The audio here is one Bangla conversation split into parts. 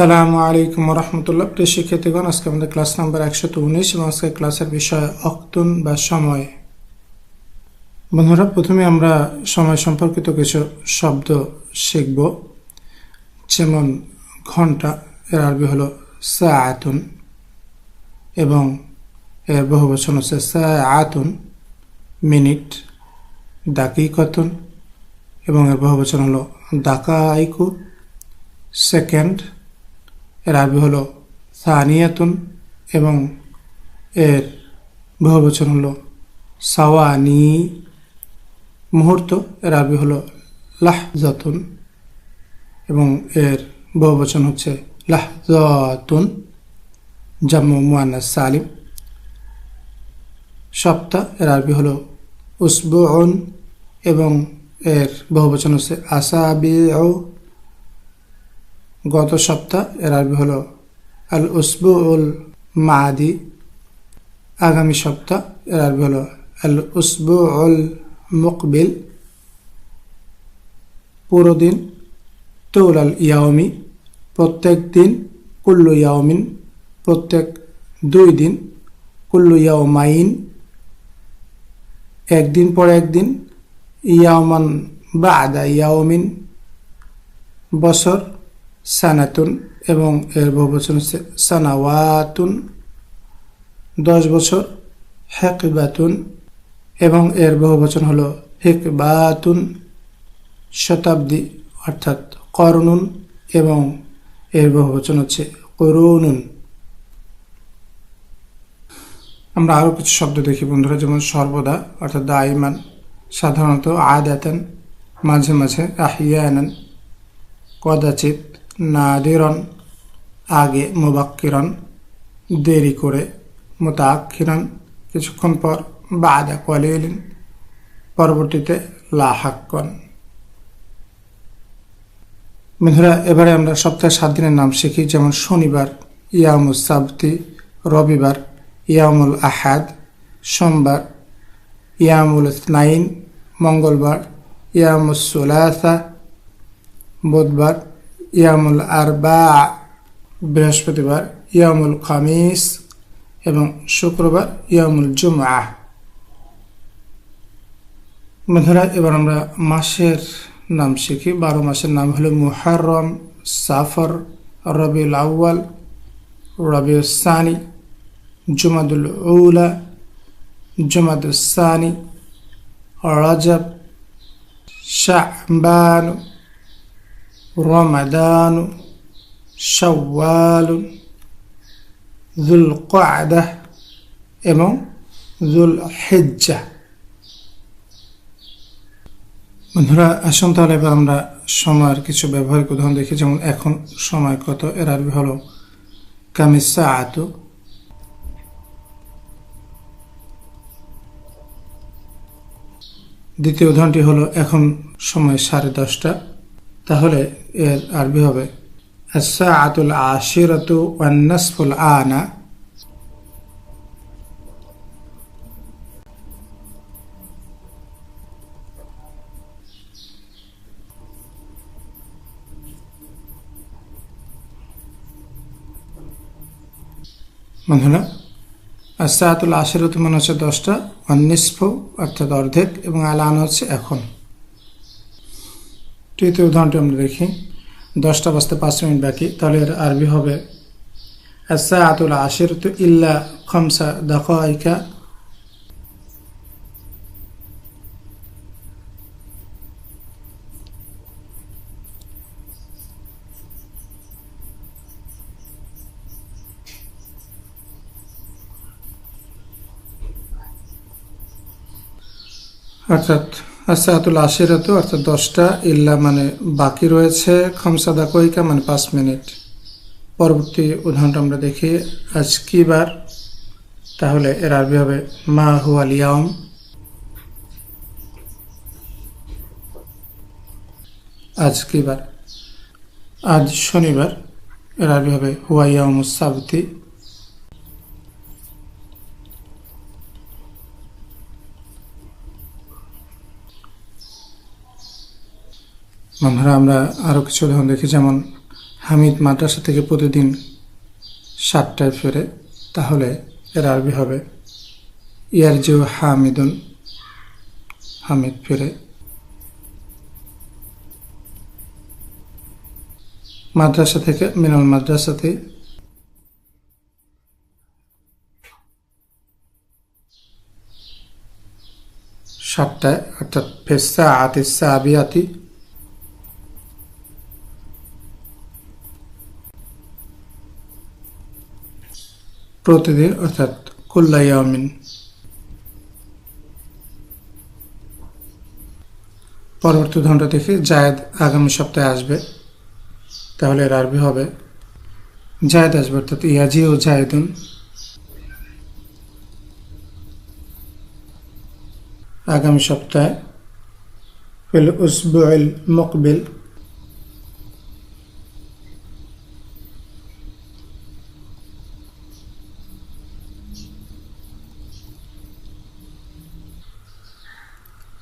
সালামু আলাইকুম রহমতুল্লাহ প্রিয় শিক্ষার্থীগণ, আজকে আমাদের ক্লাস নাম্বার একশো উনিশ এবং আজকে ক্লাসের বিষয় অক্তুন বা সময়। বন্ধুরা, প্রথমে আমরা সময় সম্পর্কিত কিছু শব্দ শিখব। যেমন, ঘণ্টা, এর আরবি হলো সাআতুন এবং এর বহু বচন হচ্ছে সাআতুন, মিনিট, দাকিকতুন এবং এর বহু বচন হলো দাকাইকু, সেকেন্ড আরবি হলো সানিয়াতুন এবং এর বহুবচন হল সাওয়ানি। মুহূর্ত আরবি হলো লাহজাতুন এবং এর বহুবচন হচ্ছে লাহজাতুন, জাম্মু মুয়ান্নাস সালিম। সপ্তাহ এর আরবি হলো উসবুউন এবং এর বহুবচন হচ্ছে আসাবিউ গত সপ্তাহ, এর আরবি হলো আল উসবু উল মাদি আগামী সপ্তাহ, এর আরবি হলো আল উসবু উল মুকবিল। পুরো দিন তৌল আল ইয়াওমি, প্রত্যেক দিন, কুল্লু ইয়াওমিন, প্রত্যেক দুই দিন, কুল্লু ইয়াওমাইন। একদিন পর একদিন, ইয়াওমান বা আদা ইয়াওমিন। বছর সানাতুন এবং এর বহুবচন হচ্ছে সানাওয়াতুন, দশ বছর হেকবাতুন এবং এর বহুবচন হলো হেকবাতুন, শতাব্দী অর্থাৎ করনুন এবং এর বহুবচন হচ্ছে করুনুন আমরা আরও কিছু শব্দ দেখি বন্ধুরা, যেমন সর্বদা অর্থাৎ দাইমান সাধারণত আদাতান, মাঝে মাঝে আহিয়ানান, কদাচিৎ নাদিরন আগে মুবাক্কিরন, দেরি করে মোতাক্ষিরন কিছুক্ষণ পর বাদা কলিলিন, পরবর্তীতে লাহাক্কন। বন্ধুরা এবারে আমরা সপ্তাহে সাত দিনের নাম শিখি, যেমন শনিবার ইয়ামুল সাবতি, রবিবার ইয়ামুল আহাদ, সোমবার ইয়ামুল স্নাইন মঙ্গলবার ইয়ামুল সুলাসা, বুধবার ইয়ামুল আরবা বৃহস্পতিবার ইয়ামুল খামিস এবং শুক্রবার ইয়ামুল জুমা বন্ধুরা এবার আমরা মাসের নাম শিখি বারো মাসের নাম হলো মুহাররম সাফর রবিউল আউ্য়াল রবিউল সানি জুমাদুল উলা জুমাদুল সানি রজব শাহবান رمضان شوال ذو القعدة এবং জুল হেজ্জা বন্ধুরা আসুন তাহলে এবার আমরা সময়ের কিছু ব্যবহারিক উদাহরণ দেখি যেমন এখন সময় কত এর আরবি হলো কামিসা আতু দ্বিতীয় উদাহরণটি হলো এখন সময় সাড়ে দশটা তাহলে এর আরবি হবে আতুল আশিরাতু ওয়ান্নাসফুল আনা। বন্ধুরা আসাতুল আশিরত মানে হচ্ছে দশটা অন্নিসফ অর্থাৎ অর্ধেক, এবং আলান হচ্ছে এখন। তৃতীয় উদাহরণটি আমরা দেখি। দশটা বাজতে পাঁচ মিনিট বাকি, তাহলে এর আরবি হবে আতুল আশির তো ইল্লা খমসা দাকাইকা অর্থাৎ আসাতুল আশিরাত অর্থাৎ দশটা ইল্লা মানে বাকি রয়েছে। খমসাদা কইকা মানে পাঁচ মিনিট। পরবর্তী উদাহরণটা আমরা দেখি। আজ কি বার তাহলে এর আরবি হবে, মা হুয়াল ইয়াম আজ কি বার আজ শনিবার, এর আরবি হবে, হুয়া ইয়াম সাবতি বন্ধুরা, আমরা আরও কিছু উদাহরণ দেখি। যেমন, হামিদ মাদ্রাসা থেকে প্রতিদিন সাতটায় ফেরে, তাহলে এর আরবি হবে ইয়ার যে হামিদুন, হামিদ ফিরে। মাদ্রাসা থেকে, মিনাল মাদ্রাসাতে সাতটায়, অর্থাৎ ফেসা আতিসা আবিয়াতি প্রতিদিন, অর্থাৎ কুল্লাইয়ামিন পরবর্তী উদাহরণটা দেখি, জায়দ আগামী সপ্তাহে আসবে। তাহলে এর আরবি হবে, জায়দ আসবে, অর্থাৎ ইয়াজি ও জায়দুন। আগামী সপ্তাহে, ফিল উসবুল মুকবিল।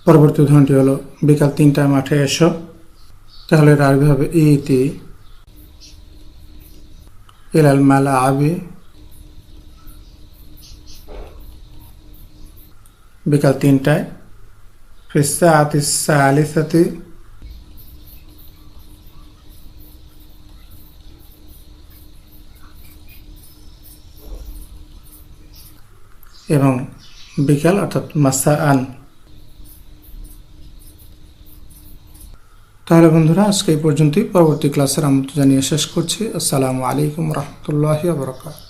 পরবর্তী উদাহরণটি হলো, বিকাল তিনটায় মাঠে এসো। তাহলে এর আরবি হবে ইতি। ইলাল মালা আবি। বিকাল তিনটায়। ফিসা আতিসা আলিসাতি এবং বিকাল অর্থাৎ মাসা আন তাহলে বন্ধুরা, আজকে এই পর্যন্তই। পরবর্তী ক্লাসের আমন্ত্রণ জানিয়ে শেষ করছি। আসসালামু আলাইকুম রহমতুল্লাহ বরকাত